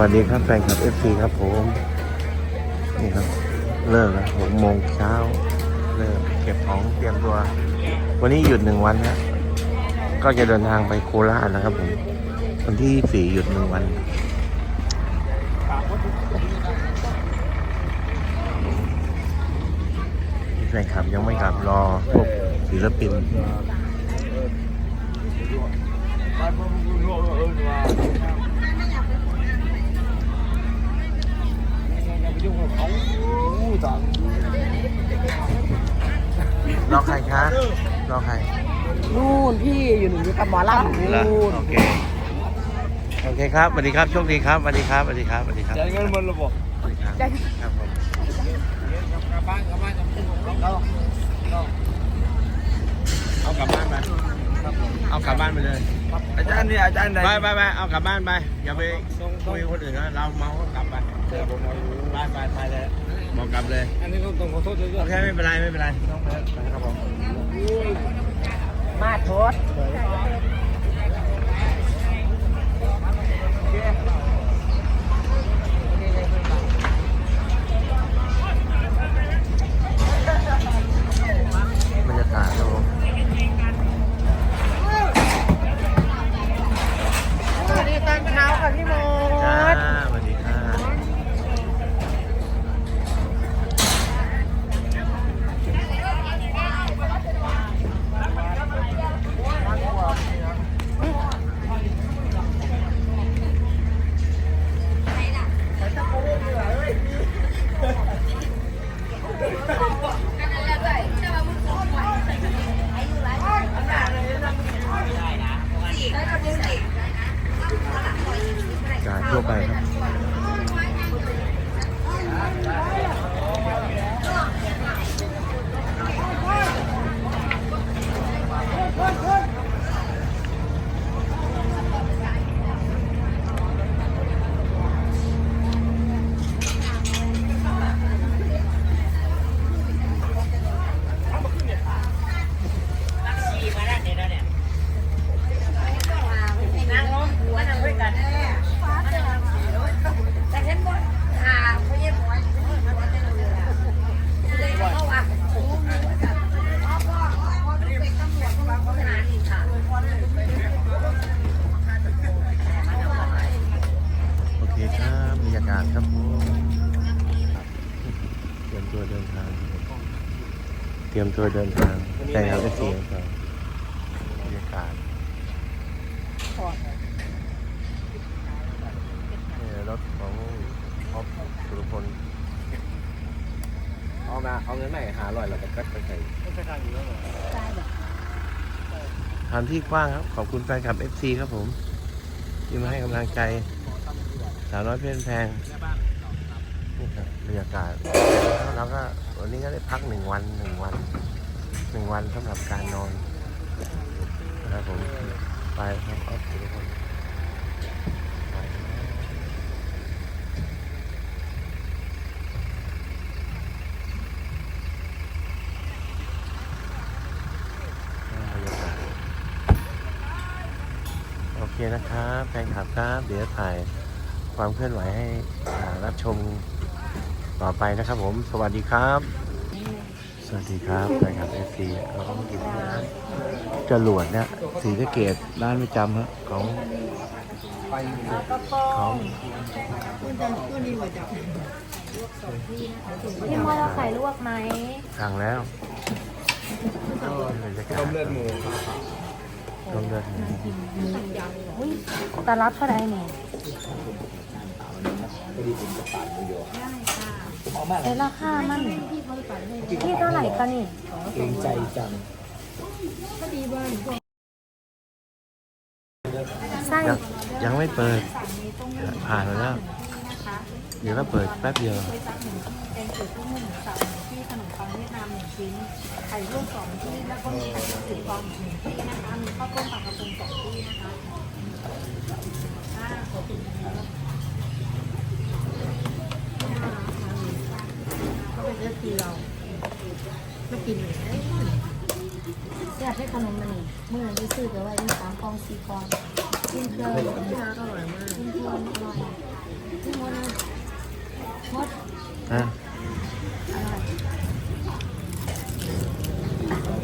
วัสดีครับแฟนคลับเอฟซีครับผม นี่ครับ เลิกแล้วหกโมงเช้า เลิกเก็บของเตรียมตัว วันนี้หยุดหนึ่งวันนะก็จะเดินทางไปโคราชนะครับผมวันที่สี่หยุดหนึ่งวัน แฟนคลับยังไม่กลับรอพวกศิลปินรอ ใครคะรอใครนู่นพี่อยู่หนึ่งกับหมอลำเหรอนู่นโอเค โอเคครับสวัสดีครับ โชคดีครับสวัสดีครับสวัสดีครับสวัสดีครับจ่ายเงินมันระบบสวัสดีครับครับผมกลับบ้านกลับบ้านเราเราเอากลับบ้านไปเอากลับบ้านไปเลย อาจารย์นี่อาจารย์ไหนไปไปไปเอากลับบ้านไป อย่าไปคุยกับคนอื่นนะเราเมาก็กลับไป เดี๋ยวผมเอาไปไปไปเลยบอกกลับเลย อันนี้ต้องต้องขอโทษด้วยโอเคไม่เป็นไรไม่เป็นไรต้องไปครับผมมาโทษ บรรยากาศครับผม สวัสดีตอนเช้าค่ะพี่โม จ้า ด สวัสดีค่ะการทั่วไปครับ นั่งลงหัวนั่งด้วยกันแต่เห็นบ่หาเขาเย็บหัวเลยเขาว่าพ่อพ่อพ่อเป็นตำรวจเขาว่าเขาหาอีกค่ะ โอเคครับบรรยากาศครับผมเตรียมตัวเดินทาง เต รียมตัวเดินทางใช่ครับเอฟซีครับบรรยากาศนี่รถของออฟสุรพลเอามาเอาเงินไหนหาลอยแล้วก็กัดไปใส่สถานที่กว้างครับ ขอบคุณแฟนคลับ FC ครับผม ที่มาให้กำลังใจสาวน้อยเพื่อนแพงนี่ครับบรรยากาศแล้วก็ วันนี้ก็ได้พักหนึ่งวันหนึ่งวันหนึ่งวันสำหรับการนอนนะครับผมไปครับออฟสุรพลไปบรรยากาศโอเคนะครับแฟนคลับครับ เดี๋ยวถ่ายความเคลื่อนไหวให้รับชม ต่อไปนะครับผม สวัสดีครับ สวัสดีครับแฟนคลับเอฟซีเราก็มากินที่ร้านจรวดเนี่ยสีสะเกดร้านประจำฮะของของพี่มอเราไข่ลวกไหมสั่งแล้วบรรยากาศต้มเลือดหมูต้มเลือดหมูอุ้ยตารับเท่าไหร่เนี่ย ในราคามันที่เท่าไหร่คะนี่เกรงใจจังไส้ยังยังไม่เปิด ผ่านมาแล้ว เดี๋ยวก็เปิดแป๊บเดียวแกงจืดกุ้งหมูสับหนึ่งที่ขนมปังเวียดนามหนึ่งชิ้นไข่ลวกสองที่แล้วก็มีไข่จืดฟองอีกหนึ่งที่นะคะมีข้าวต้มปลากระพงสองที่นะคะอ่าขอบคุณนะคะ เป็นเลือกทีเราไม่กินเลยอยากให้ขนมมันนี่เมื่อได้ซื้อไปไว้ที่สามกองสี่กองกินเพลินอร่อยมากกินเพลินอร่อยฮะ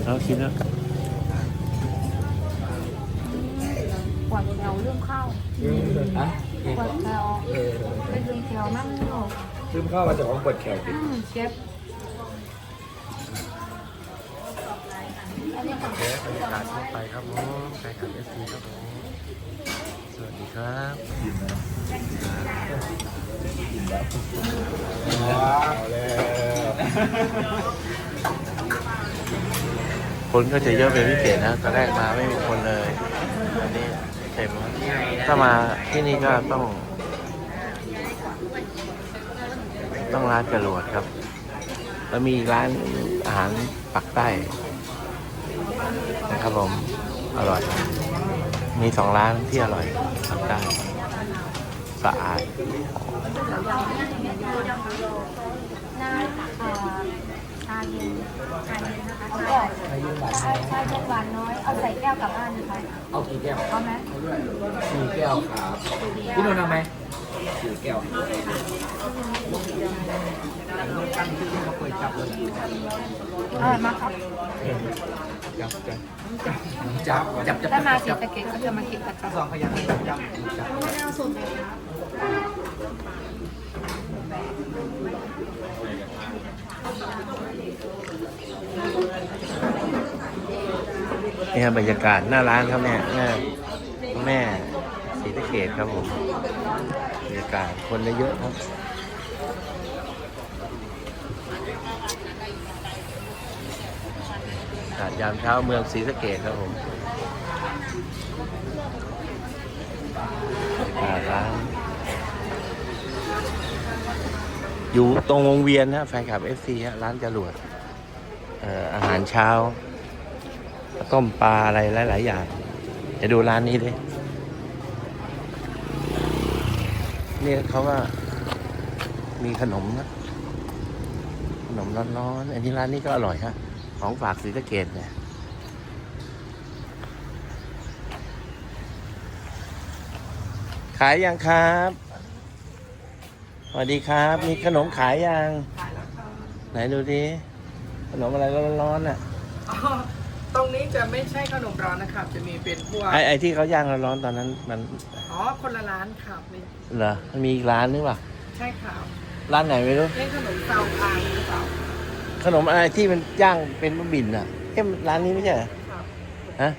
เราคิดแล้วกันปวดแถวเรื่องข้าวอะปวดแถวเป็นเรื่องแถวนั่งอยู่ ลืมเข้ามาจากของเปิดแขกดิอืมเจ็บอันนี้ของเดี๋ยวบรรยากาศทั่วไปครับผมใครขับเอฟซีครับผม สวัสดีครับว้าวแล้วคนก็จะเยอะเป็นพิเศษนะตอนแรกมาไม่มีคนเลยอันนี้เต็มครับถ้ามาที่นี่ก็ต้อง ต้องร้านจรวดครับ แล้วมีร้านอาหารปักใต้นะครับผมอร่อย มีสองร้านที่อร่อยปักใต้สะอาดหน้าอ่าชาเย็นชาเย็นนะคะชาชาเย็นชาเย็นหวานน้อย เอาใส่แก้วกลับบ้านนะคะเอากี่แก้วเอาไหมสี่แก้วครับพี่นนท์เอาไหม สี่แก้วตั้งชื่อเขาเปิดจับเลยอร่อยมาครับจับจับจับจับถ้ามาสีบสะเกตก็จะมากินประจำสองพยางจับจับจับมะนาวสุดเลยครับนี่ครับบรรยากาศหน้าร้านครับแม่แม่แม่ศรีสะเกดครับผมากาศคนเยอะครับ อากาศยามเช้าเมืองศรีสะเกดครับผมร้านอยู่ตรงวงเวียนนะแฟนคลับเอฟซีฮะร้านจรวดเอ่ออาหารเช้า ต้มปลาอะไรหลาย ๆ อย่างเดี๋ยวดูร้านนี้ดิเนี่เขาว่ามีขนมนะ ขนมร้อนๆ อันนี้ร้านนี้ก็อร่อยฮะ ของฝากศรีสะเกดเนี่ย ขายยังครับสวัสดีครับ มีขนมขายยัง ไหนดูดิขนมอะไรร้อนๆน่ะ อ๋อตรงนี้จะไม่ใช่ขนมร้อนนะครับ จะมีเป็น พวกไอ้ไอ้ที่เขาย่างร้อนๆตอนนั้นมันอ๋อคนละร้านครับนี่เหรอมันมีอีกร้านนึงป่ะใช่ครับร้านไหนไม่รู้เล่นขนมเตาอางหรือเปล่าขนมอะไรที่มันย่างเป็นมะบินอะเอ๊ะร้านนี้ไม่ใช่เหรอครับฮะ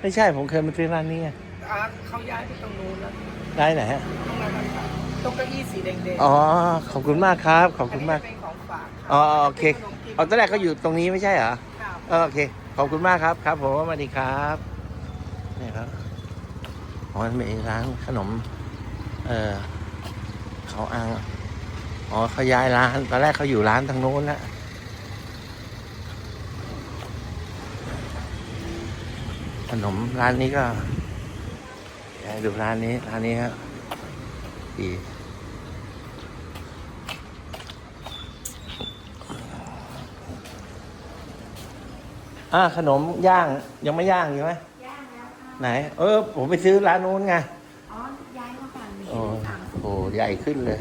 ไม่ใช่ผมเคยมาซื้อร้านนี้ไงอ่าเขาย้ายไปตรงนู้นแล้วร้านไหนฮะตรงนั้นนะครับตรงเก้าอี้สีแดงๆอ๋อขอบคุณมากครับ ขอบคุณมากนนี้เป็นของฝากครัอ๋อโอเคป็นขนมจีนเอาตอนแรกเขาอยู่ตรงนี้ไม่ใช่เหรอครับเออโอเค ขอบคุณมากครับ ครับผมสวัสดีครับ นี่ครับอ๋อมันเป็นร้านขนม เออเขาอ้างอ๋อเขาย้ายร้าน ตอนแรกเขาอยู่ร้านทางโน้นนะขนมร้านนี้ก็ยากให้ดูร้านนี้ ร้านนี้ครับดีอ่าขนมย่างยังไม่ย่างอยู่ไหม ไหน เออ ผมไปซื้อร้านนู้นไง อ๋อ ย้ายมาฝั่งนี้โอ้ต่างโหใหญ่ขึ้นเลย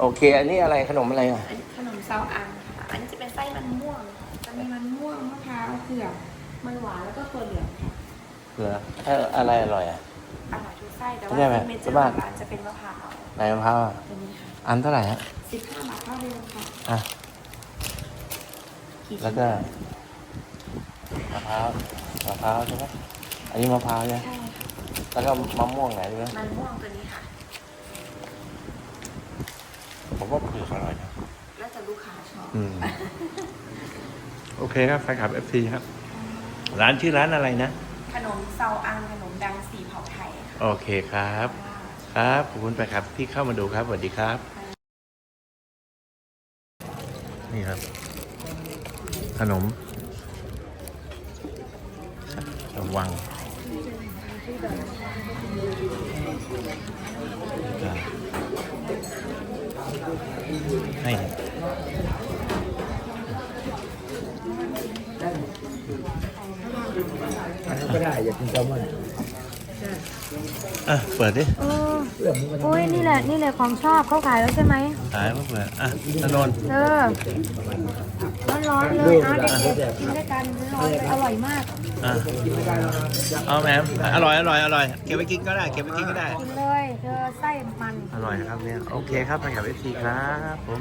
โอเค อันนี้อะไรขนมอะไรอะ อันนี้ขนมซาวอังค่ะ อันนี้จะเป็นไส้มันม่วง จะมีมันม่วงมะพร้าวเผือกมันหวานแล้วก็ตัวเหลืองค่ะเหรอเอออะไรอร่อยอะ อร่อยทุกไส้แต่ใช่ว่าไหมซิกเนเจอสร์บายของร้านจะเป็นมะพร้าวไหนมะพร้าวอะตัวนี้ค่ะอันเท่าไหร่ฮะ สิบห้าบาทเท่าเดิมค่ะอะ กี่แล้วก็มะพร้าวมะพร้าวใช่ไหม อันนี้มะพร้าวใช่ไหมใช่ค่ะแล้วก็มะม่วงไหนด้วยมันม่วงตัวนี้ค่ะ ผมว่าเผือกอร่อยนะแล้วแต่ลูกค้าชอบ อืม โอเคครับแฟนคลับ FC ครับ ร้านชื่อร้านอะไรนะ ขนมเซาอังขนมดังสีเผาไทยค่ะโอเคครับ ครับ ขอบคุณแฟนคลับที่เข้ามาดูครับ สวัสดีครับ นี่ครับ ขนมระวัง ให้อันนั้นก็ได้อยากกินแซลมอนอะ เปิดดิแล้อุ้ยนี่แหละนี่แหละของชอบเขาขายแล้วใช่ไหมขายมะเขืออะถนนเออร้อนๆเลยนะเด็กๆกินด้วยกันร้อนๆเลยอร่อยมากอะเอาแหมอร่อยอร่อยอร่อยเก็บไปกินก็ได้เก็บไปกินก็ได้ กินเลยเธอไส้มัน อร่อยครับเนี่ยโอเคครับไปกับเอฟซีครับผม